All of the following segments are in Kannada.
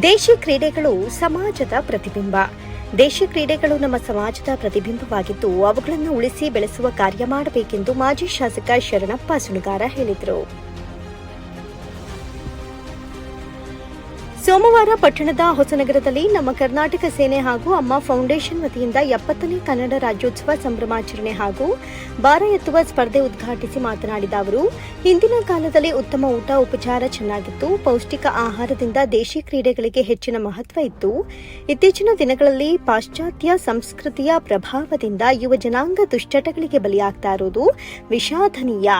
ದೇಶಿ ಕ್ರೀಡೆಗಳು ಸಮಾಜದ ಪ್ರತಿಬಿಂಬ. ದೇಶಿ ಕ್ರೀಡೆಗಳು ನಮ್ಮ ಸಮಾಜದ ಪ್ರತಿಬಿಂಬವಾಗಿದ್ದು, ಅವುಗಳನ್ನು ಉಳಿಸಿ ಬೆಳೆಸುವ ಕಾರ್ಯ ಮಾಡಬೇಕೆಂದು ಮಾಜಿ ಶಾಸಕ ಶರಣಪ್ಪ ಸುಣಗಾರ ಹೇಳಿದರು. ಸೋಮವಾರ ಪಟ್ಟಣದ ಹೊಸನಗರದಲ್ಲಿ ನಮ್ಮ ಕರ್ನಾಟಕ ಸೇನೆ ಹಾಗೂ ಅಮ್ಮ ಫೌಂಡೇಶನ್ ವತಿಯಿಂದ ಎಪ್ಪತ್ತನೇ ಕನ್ನಡ ರಾಜ್ಯೋತ್ಸವ ಸಂಭ್ರಮಾಚರಣೆ ಹಾಗೂ ಭಾರ ಎತ್ತುವ ಸ್ಪರ್ಧೆ ಉದ್ಘಾಟಿಸಿ ಮಾತನಾಡಿದ ಅವರು, ಹಿಂದಿನ ಕಾಲದಲ್ಲಿ ಉತ್ತಮ ಊಟ, ಉಪಚಾರ ಚೆನ್ನಾಗಿತ್ತು. ಪೌಷ್ಟಿಕ ಆಹಾರದಿಂದ ದೇಶಿ ಕ್ರೀಡೆಗಳಿಗೆ ಹೆಚ್ಚಿನ ಮಹತ್ವ ಇತ್ತು. ಇತ್ತೀಚಿನ ದಿನಗಳಲ್ಲಿ ಪಾಶ್ಚಾತ್ಯ ಸಂಸ್ಕೃತಿಯ ಪ್ರಭಾವದಿಂದ ಯುವ ಜನಾಂಗ ದುಶ್ಚಟಗಳಿಗೆ ಬಲಿಯಾಗ್ತಾ ಇರುವುದು ವಿಷಾದನೀಯ.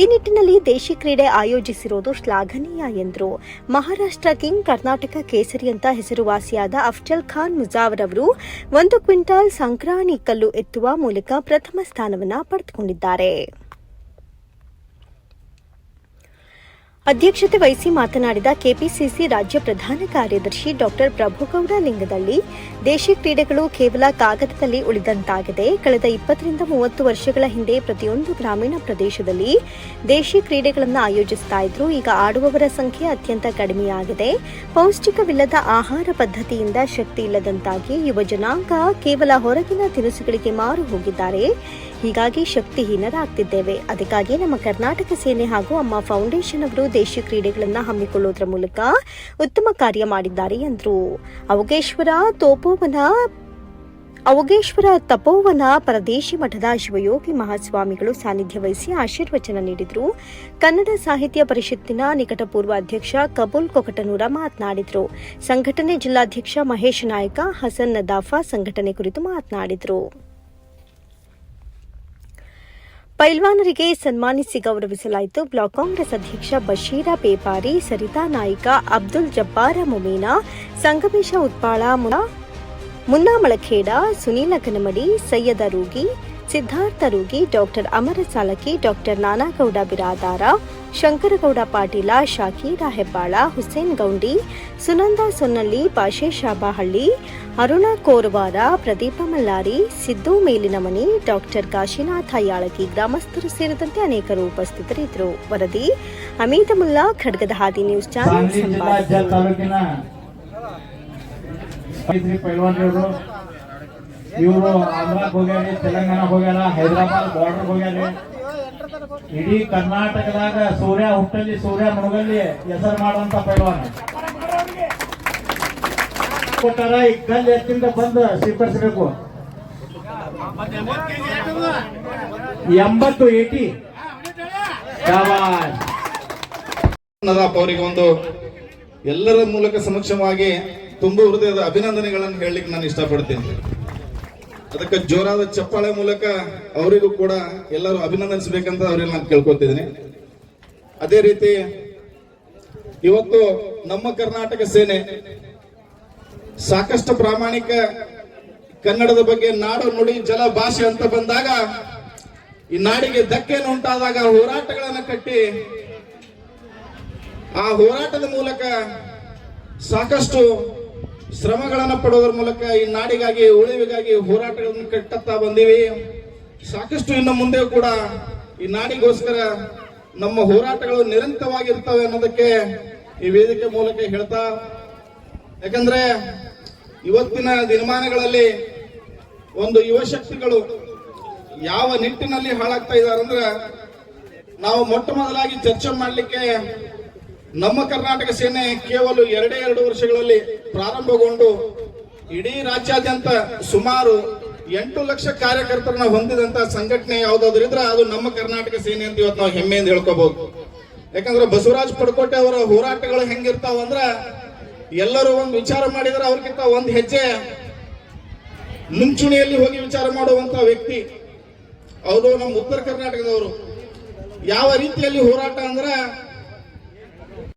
ಈ ನಿಟ್ಟಿನಲ್ಲಿ ದೇಶಿ ಕ್ರೀಡೆ ಆಯೋಜಿಸಿರುವುದು ಶ್ಲಾಘನೀಯ ಎಂದರು. ಮಹಾರಾಷ್ಟ್ರ ಕಿಂಗ್ ಕರ್ನಾಟಕ ಕೇಸರಿ ಅಂತ ಹೆಸರುವಾಸಿಯಾದ ಅಫ್ಜಲ್ ಖಾನ್ ಮುಜಾವರ್ ಅವರು ಒಂದು ಕ್ವಿಂಟಾಲ್ ಸಂಕ್ರಾಣಿ ಕಲ್ಲು ಎತ್ತುವ ಮೂಲಕ ಪ್ರಥಮ ಸ್ಥಾನವನ್ನು ಪಡೆದುಕೊಂಡಿದ್ದಾರೆ. ಅಧ್ಯಕ್ಷತೆ ವಹಿಸಿ ಮಾತನಾಡಿದ ಕೆಪಿಸಿಸಿ ರಾಜ್ಯ ಪ್ರಧಾನ ಕಾರ್ಯದರ್ಶಿ ಡಾಕ್ಟರ್ ಪ್ರಭುಗೌಡ ಲಿಂಗದಳ್ಳಿ, ದೇಶಿ ಕ್ರೀಡೆಗಳು ಕೇವಲ ಕಾಗದದಲ್ಲಿ ಉಳಿದಂತಾಗಿದೆ. ಕಳೆದ ಇಪ್ಪತ್ತರಿಂದ ಮೂವತ್ತು ವರ್ಷಗಳ ಹಿಂದೆ ಪ್ರತಿಯೊಂದು ಗ್ರಾಮೀಣ ಪ್ರದೇಶದಲ್ಲಿ ದೇಶಿ ಕ್ರೀಡೆಗಳನ್ನು ಆಯೋಜಿಸ್ತಾ ಇದ್ರು. ಈಗ ಆಡುವವರ ಸಂಖ್ಯೆ ಅತ್ಯಂತ ಕಡಿಮೆಯಾಗಿದೆ. ಪೌಷ್ಟಿಕವಿಲ್ಲದ ಆಹಾರ ಪದ್ಧತಿಯಿಂದ ಶಕ್ತಿ ಇಲ್ಲದಂತಾಗಿ ಯುವ ಕೇವಲ ಹೊರಗಿನ ತಿನಿಸುಗಳಿಗೆ ಮಾರು ಹೋಗಿದ್ದಾರೆ. ಹೀಗಾಗಿ ಶಕ್ತಿಹೀನರಾಗ್ತಿದ್ದೇವೆ. ಅದಕ್ಕಾಗಿ ನಮ್ಮ ಕರ್ನಾಟಕ ಸೇನೆ ಹಾಗೂ ಅಮ್ಮ ಫೌಂಡೇಶನ್ ಅವರು ದೇಶೀಯ ಕ್ರೀಡೆಗಳನ್ನು ಹಮ್ಮಿಕೊಳ್ಳುವುದರ ಮೂಲಕ ಉತ್ತಮ ಕಾರ್ಯ ಮಾಡಿದ್ದಾರೆ ಎಂದರು. ಅವಗೇಶ್ವರ ತೋಪೋವನ, ಅವಗೇಶ್ವರ ತಪೋವನ ಪರದೇಶಿ ಮಠದ ಶಿವಯೋಗಿ ಮಹಾಸ್ವಾಮಿಗಳು ಸಾನ್ನಿಧ್ಯ ವಹಿಸಿ ಆಶೀರ್ವಚನ ನೀಡಿದರು. ಕನ್ನಡ ಸಾಹಿತ್ಯ ಪರಿಷತ್ತಿನ ನಿಕಟಪೂರ್ವ ಅಧ್ಯಕ್ಷ ಕಬೂಲ್ ಕೊಕಟನೂರ ಮಾತನಾಡಿದರು. ಸಂಘಟನೆ ಜಿಲ್ಲಾಧ್ಯಕ್ಷ ಮಹೇಶ್ ನಾಯಕ, ಹಸನ್ ನದಾಫಾ ಸಂಘಟನೆ ಕುರಿತು ಮಾತನಾಡಿದರು. ಪೈಲ್ವಾನರಿಗೆ ಸನ್ಮಾನಿಸಿ ಗೌರವಿಸಲಾಯಿತು ಬ್ಲಾಕ್ ಕಾಂಗ್ರೆಸ್ ಅಧ್ಯಕ್ಷ ಬಶೀರಾ ಪೇಪಾರಿ, Sarita Naik, Abdul ಜಬ್ಬಾರ ಮುಮೀನಾ, Sangamesh Utpal, Muna Munna Malkhed Sunil Kanamadi, Syed Rugi Siddharth Rugi doctor Amar Salaki doctor Nanagouda Biradar Shankargouda Patil Shakir Hebbal Hussain Goundi Sunanda Sonnalli Pasheshabahalli Arun Korwar Pradeep Mallari Siddu Melinamani doctor Kashinath Yalagi ಗ್ರಾಮಸ್ಥರು ಸೇರಿದಂತೆ ಅನೇಕರು ಉಪಸ್ಥಿತರಿದ್ದರು. ವರದಿ ಅಮಿತ್ ಮುಲ್ಲಾ ಖಡ್ಗದ ಹಾದಿ ನ್ಯೂಸ್ ಚಾನೆಲ್ ಇವರು ಆಂಧ್ರಕ್ಕೆ ಹೋಗ್ಯಾರಿ, ತೆಲಂಗಾಣ ಹೋಗ್ಯಾರ, ಹೈದರಾಬಾದ್ ಬಾರ್ಡರ್ ಹೋಗ್ಯಾರಿ. ಇಡೀ ಕರ್ನಾಟಕದಾಗ ಸೂರ್ಯ ಹುಟ್ಟಲ್ಲಿ, ಸೂರ್ಯ ಮುಳುಗಲ್ಲಿ ಹೆಸರು ಮಾಡುವಂತ ಪೈಲ್ವಾನ್. ಕೊಟ್ಟಾರ ಈ ಕಲ್ಲು ಎತ್ತಿಂದ ಬಂದು ಸ್ವೀಕರಿಸಬೇಕು ಎಂಬತ್ತು ಏಟಿ ಅವರಿಗೆ ಒಂದು ಎಲ್ಲರ ಮೂಲಕ ಸಮಕ್ಷವಾಗಿ ತುಂಬ ಹೃದಯದ ಅಭಿನಂದನೆಗಳನ್ನು ಹೇಳಲಿಕ್ಕೆ ನಾನು ಇಷ್ಟಪಡ್ತೀನಿ. ಅದಕ್ಕೆ ಜೋರಾದ ಚಪ್ಪಾಳೆ ಮೂಲಕ ಅವರಿಗೂ ಕೂಡ ಎಲ್ಲರೂ ಅಭಿನಂದಿಸಬೇಕಂತ ಅವರಿಗೆ ನಾನು ಕೇಳ್ಕೊತಿದ್ದೀನಿ. ಅದೇ ರೀತಿ ಇವತ್ತು ನಮ್ಮ ಕರ್ನಾಟಕ ಸೇನೆ ಸಾಕಷ್ಟು ಪ್ರಾಮಾಣಿಕ ಕನ್ನಡದ ಬಗ್ಗೆ ನಾಡು ನುಡಿ ಜಲ ಭಾಷೆ ಅಂತ ಬಂದಾಗ ಈ ನಾಡಿಗೆ ಧಕ್ಕೆಯನ್ನು ಉಂಟಾದಾಗ ಹೋರಾಟಗಳನ್ನು ಕಟ್ಟಿ ಆ ಹೋರಾಟದ ಮೂಲಕ ಸಾಕಷ್ಟು ಶ್ರಮಗಳನ್ನು ಪಡೋದ್ರ ಮೂಲಕ ಈ ನಾಡಿಗಾಗಿ, ಉಳಿವಿಗಾಗಿ ಹೋರಾಟಗಳನ್ನು ಕಟ್ಟುತ್ತಾ ಬಂದೀವಿ. ಸಾಕಷ್ಟು ಇನ್ನು ಮುಂದೆ ಕೂಡ ಈ ನಾಡಿಗೋಸ್ಕರ ನಮ್ಮ ಹೋರಾಟಗಳು ನಿರಂತರವಾಗಿರ್ತವೆ ಅನ್ನೋದಕ್ಕೆ ಈ ವೇದಿಕೆ ಮೂಲಕ ಹೇಳ್ತಾ, ಯಾಕಂದ್ರೆ ಇವತ್ತಿನ ದಿನಮಾನಗಳಲ್ಲಿ ಒಂದು ಯುವ ಶಕ್ತಿಗಳು ಯಾವ ನಿಟ್ಟಿನಲ್ಲಿ ಹಾಳಾಗ್ತಾ ಇದ್ದಾರೆ ಅಂದ್ರೆ ನಾವು ಮೊಟ್ಟ ಮೊದಲಾಗಿ ಚರ್ಚೆ ಮಾಡಲಿಕ್ಕೆ ನಮ್ಮ ಕರ್ನಾಟಕ ಸೇನೆ ಕೇವಲ ಎರಡೇ ಎರಡು ವರ್ಷಗಳಲ್ಲಿ ಪ್ರಾರಂಭಗೊಂಡು ಇಡೀ ರಾಜ್ಯಾದ್ಯಂತ ಸುಮಾರು ಎಂಟು ಲಕ್ಷ ಕಾರ್ಯಕರ್ತರನ್ನ ಹೊಂದಿದಂತ ಸಂಘಟನೆ ಯಾವ್ದಾದ್ರು ಇದ್ರೆ ಅದು ನಮ್ಮ ಕರ್ನಾಟಕ ಸೇನೆ ಅಂತ ಇವತ್ತು ನಾವು ಹೆಮ್ಮೆಯಿಂದ ಹೇಳ್ಕೋಬಹುದು ಯಾಕಂದ್ರೆ ಬಸವರಾಜ್ ಪಡ್ಕೋಟೆ ಅವರ ಹೋರಾಟಗಳು ಹೆಂಗಿರ್ತಾವ ಅಂದ್ರ ಎಲ್ಲರೂ ಒಂದು ವಿಚಾರ ಮಾಡಿದ್ರೆ ಅವ್ರಿಗಿಂತ ಒಂದು ಹೆಜ್ಜೆ ಮುಂಚೂಣಿಯಲ್ಲಿ ಹೋಗಿ ವಿಚಾರ ಮಾಡುವಂತ ವ್ಯಕ್ತಿ. ಅವರು ನಮ್ಮ ಉತ್ತರ ಕರ್ನಾಟಕದವರು. ಯಾವ ರೀತಿಯಲ್ಲಿ ಹೋರಾಟ ಅಂದ್ರ